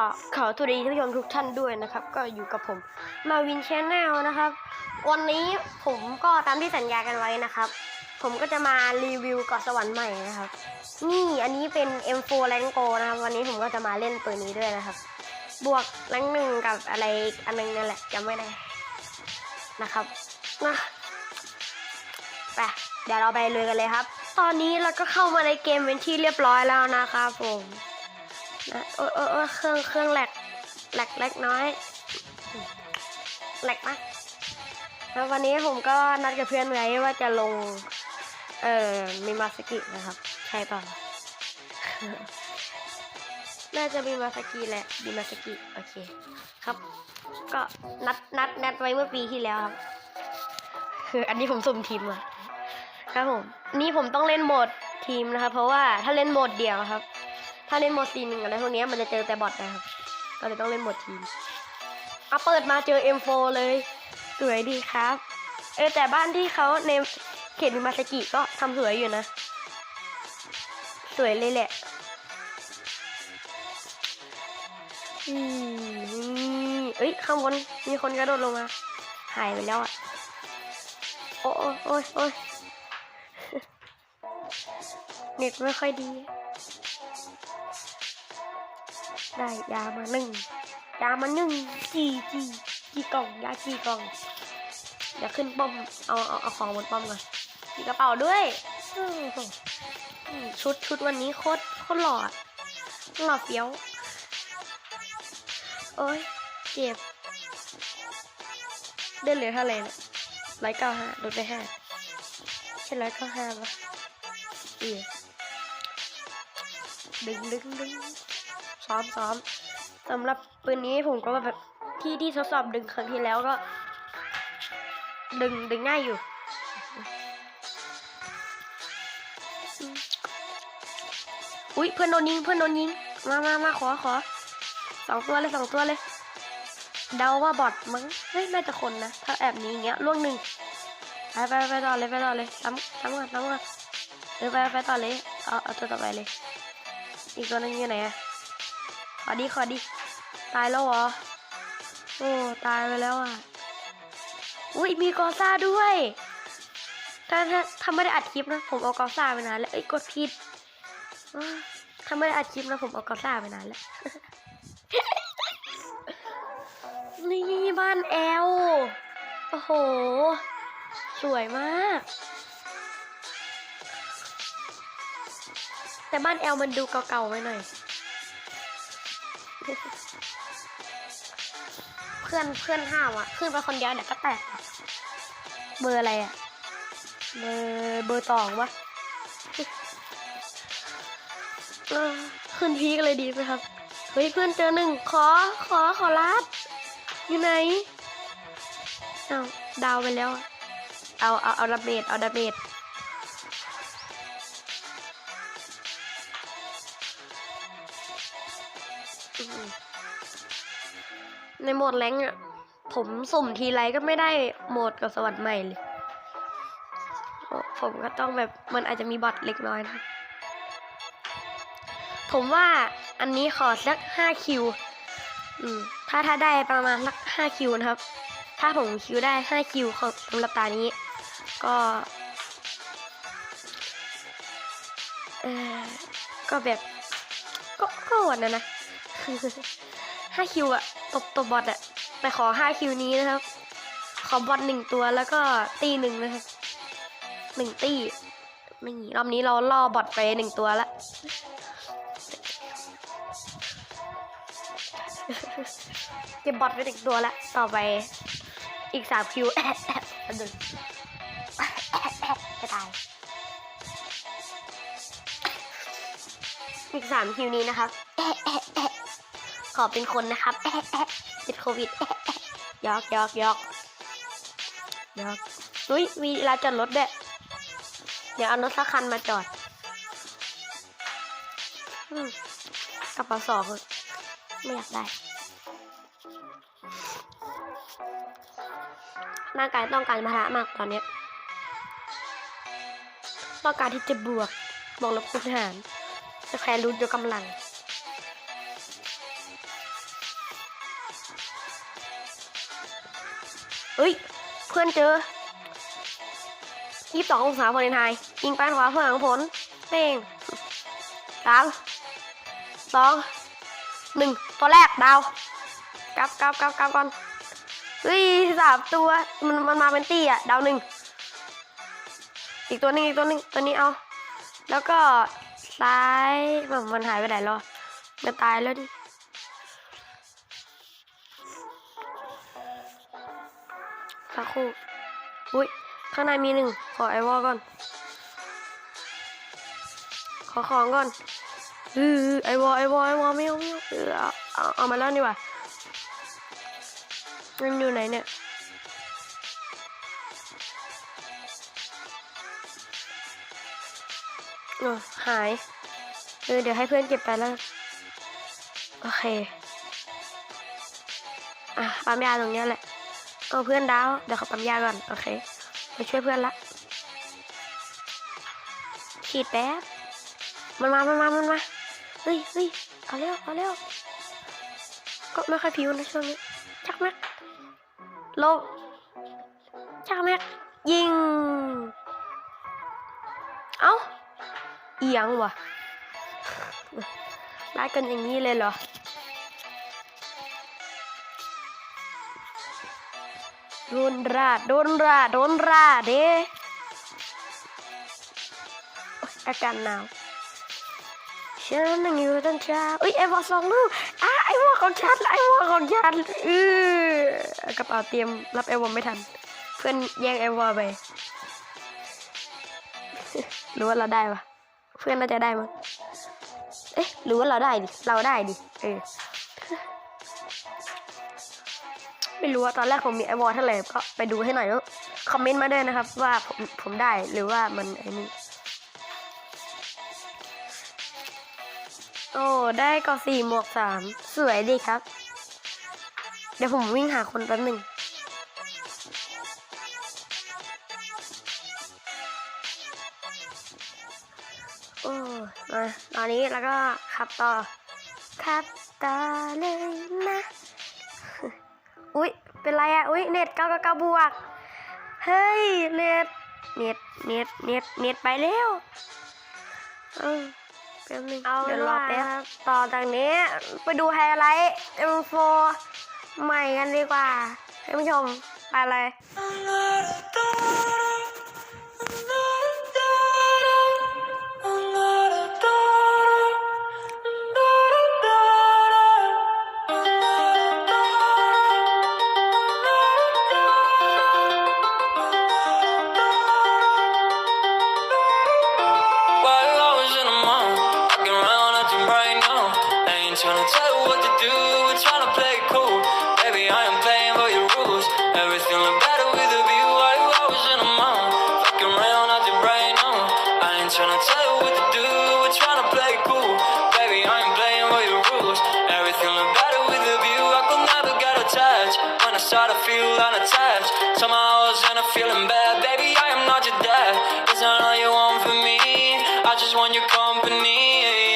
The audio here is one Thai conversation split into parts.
็ขอสวัสดีท่านผู้ชมทุกท่านด้วยนะครับ ก็อยู่กับผมมาวินแชนแนลนะครับ วันนี้ผมก็ตามที่สัญญากันไว้นะครับ ผมก็จะมารีวิวเกาะสวรรค์ใหม่นะครับ นี่อันนี้เป็น M4 แรงโกนะครับ วันนี้ผมก็จะมาเล่นตัวนี้ด้วยนะครับ บวกแรงหนึ่งกับอะไรอันนึงนั่นแหละจำไม่ได้นะครับนะไปเดี๋ยวเราไปเลยกันเลยครับ ตอนนี้เราก็เข้ามาในเกมเป็นที่เรียบร้อยแล้วนะครับผม นะโอ้ยโอ้ยโอเครื่องเครื่องแหลกแหลกเล็กน้อยแหลกมากแล้ววันนี้ผมก็นัดกับเพื่อนไว้ว่าจะลง เอ่อมิมาสกินะครับ ใช่เปล่าน่าจะมีมาสกิแหละมีมาสกิโอเค ครับ ก็นัดนัดนัดไว้เมื่อปีที่แล้วครับ คืออันนี้ผมสุ่มทีมมาครับผม นี่ผมต้องเล่นโหมดทีมนะครับ เพราะว่าถ้าเล่นโหมดเดียวครับ ถ้าเล่นโหมดซีหนึ่งอะไรพวกนี้มันจะเจอแต่บอทนะครับ ก็เลยต้องเล่นโหมดทีมเอาเปิดมาเจอ M4 เลยสวยดีครับ เออแต่บ้านที่เขาในเขตมิมาสกิก็ทำสวยอยู่นะ สวยเลยแหละอืมเอ้ยข้างบนมีคนกระโดดลงมา หายไปแล้วอะ โอ้โอ้โอ้ยโอ้ยเน็ตไม่ค่อยดี ได้ยามาหนึ่งยามาหนึ่งจีจีจีกล่องยาจีกล่องเดี๋ยวขึ้นป้อมเอาเอาเอาของบนป้อมก่อนมีกระเป๋าด้วยชุดชุดวันนี้โคตรโคตรหล่ออะหล่อเฟี้ยวโอ้ยเจ็บเดินเหลือเท่าไหร่เนี่ยร้อยเก้าห้าลดไปห้าใช่ร้อยเก้าห้าปะเอียดึงดึงดึง ซ้อมซ้อมสำหรับปืนนี้ผมก็แบบที่ที่ทดสอบดึงครั้งที่แล้วก็ ดึงดึงง่ายอยู่ อุ้ยเพื่อนโดนยิงเพื่อนโดนยิง มามามาขอขอสองตัวเลยสองตัวเลย เดาว่าบอทมั้งเฮ้ยน่าจะคนนะ ถ้าแอบนี้อย่างเงี้ยล่วงหนึ่งไปไปไปต่อเลยไปต่อเลยซ้ำซ้ำกันซ้ำกันเออไปไปต่อเลยเอาเอาตัวต่อไปเลย อีกตัวนึงอยู่ไหนอะ อดีขอดีตายแล้วเหรอ โอ้ ตายไปแล้วอะ อุ้ยมีกอซ่าด้วย ถ้าถ้าถ้าไม่ได้อัดคลิปนะ ผมเอากอซ่าไปนานแล้ว เอ้ย กดผิดถ้าไม่ได้อัดคลิปนะผมเอากอซ่าไปนานแล้ว นี่บ้านแอล โอ้โห สวยมาก แต่บ้านแอลมันดูเก่าๆไว้หน่อย เพื่อนเพื่อนห้าวอะ ขึ้นไปคนเดียวเดี๋ยวก็แตกอะเบอร์อะไรอะ เบอร์เบอร์ตองวะเออขึ้นพีกเลยดีไหมครับ เฮ้ยเพื่อนเจอหนึ่งขอขอขอรับอยู่ไหนเอาดาวไปแล้วอะเอาเอาเอาดาเมจเอาดาเมจ ในโหมดแรงค์อะผมสุ่มทีไรก็ไม่ได้โหมดกับสวรรค์ใหม่เลย ผมก็ต้องแบบมันอาจจะมีบอทเล็กน้อยนะ ผมว่าอันนี้ขอสักห้าคิว อืม ถ้าถ้าได้ประมาณสักห้าคิวนะครับ ถ้าผมคิวได้ห้าคิวของสำหรับตานี้ ก็ เออก็แบบ ก็ก็หวดนะนะ ห้าคิวอะตบตบบอทอะแต่ขอห้าคิวนี้นะครับ ขอบอทหนึ่งตัวแล้วก็ตีหนึ่งนะครับหนึ่งตีนี่รอบนี้เราล่อบอทไปหนึ่งตัวละเก็บบอทไปถึงตัวละต่อไปอีกสามคิวแอะแอะอันหนึ่งจะตายอีกสามคิวนี้นะครับ ขอเป็นคนนะครับแอะแอะติดโควิดแอะแอะยอกยอกยอกยอกอุ้ยมีลานจอดรถด้วยเดี๋ยวเอารถสักคันมาจอดอกระเป๋าสองเถอไม่อยากได้ร่างกายต้องการพละมากตอนเนี้ยต้องการที่จะบวกบวกลบคูณหารจะแคร์รู้ยกกำลัง เฮ้ย เพื่อนเจอยี่สิบสององศาฟาเรนไฮต์ยิงไปขวาเพื่อหลังผลเป้งสามสองหนึ่งตัวแรกดาวกลับกลับกลับกลับก่อนเฮ้ยสามตัวมันมันมาเป็นตี้อะดาวหนึ่งอีกตัวนึงอีกตัวนึงตัวนี้เอา แล้วก็ซ้ายมันมันหายไปไหนแล้วมันตายแล้วดิ สักครู่อุ้ยข้างในมีหนึ่งขอไอวอลก่อน ขอของก่อนเออไอวอลไอวอลไอวอลไม่เอาไม่เอาเออเอาเอาเอามาแล้วนี่ว่ามันอยู่ไหนเนี่ยเออหายเออเดี๋ยวให้เพื่อนเก็บไปแล้ว โอเค อะปั๊มยาตรงเนี้ยแหละ เอาเพื่อนดาว เดี๋ยวเขาปั๊มยาก่อน โอเค ไปช่วยเพื่อนละ ฉีดแป๊บ มันมา มันมา มันมา เฮ้ยเฮ้ยเอาเร็วเอาเร็ว ก็ไม่ค่อยผิวนะช่วงนี้ ชักแม็ก ลง ชักแม็ก ยิง เอ้า เอียงว่ะได้กันอย่างนี้เลยเหรอ โดนราดโดนราดโดนราดเด้ออาการหนาวฉันนั่งอยู่ตั้งเช้าเอ้ยไอ้วอสองลูกอะไอ้วอของฉันไอ้วอของฉันเออกระเป๋าเตรียมรับไอ้วอไม่ทัน เพื่อนแย่งไอ้วอไปหรือว่าเราได้ปะเพื่อนน่าจะได้มั้งเอ๊ะหรือว่าเราได้ดิเราได้ดิเออ ไม่รู้ว่าตอนแรกผมมีไอวอลเท่าไหร่ก็ไปดูให้หน่อยแล้วคอมเมนต์มาด้วยนะครับ ว่าผมผมได้หรือว่ามันไอ้นี่โอ้ได้ก็สี่หมวกสามสวยดีครับ เดี๋ยวผมวิ่งหาคนแป๊บหนึ่งโอ้มาตอนนี้แล้วก็ขับต่อขับต่อเลยนะ เป็นไรอะอุ้ยเน็ตเก้าเก้าบวก เฮ้ย เน็ต เน็ต เน็ต เน็ต เน็ตไปแล้วเออแป๊บนึงเอาเดี๋ยวรอแป๊บต่อจากนี้ไปดูไฮไลท์ M4 ใหม่กันดีกว่าท่านผู้ชม ไปเลย feel unattached. Somehow I was in a feeling bad. Baby, I am not your dad. It's not all you want from me. I just want your company.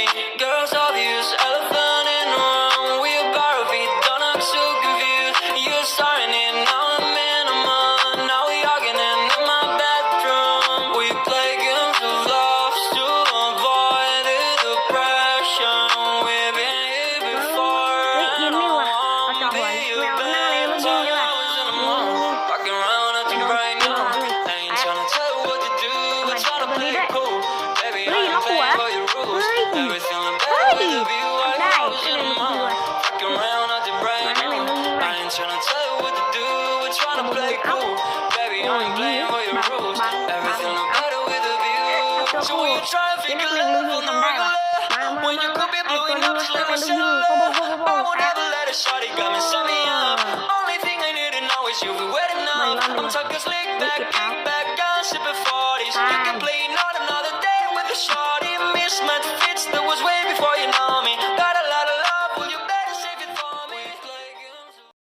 Only no time was your love. I won't ever let a shorty come and set me up. Only thing I need to know is you'll be waiting up. I'm talking slick back, kick back, gun sipping 40s. You can play not another day with a shot.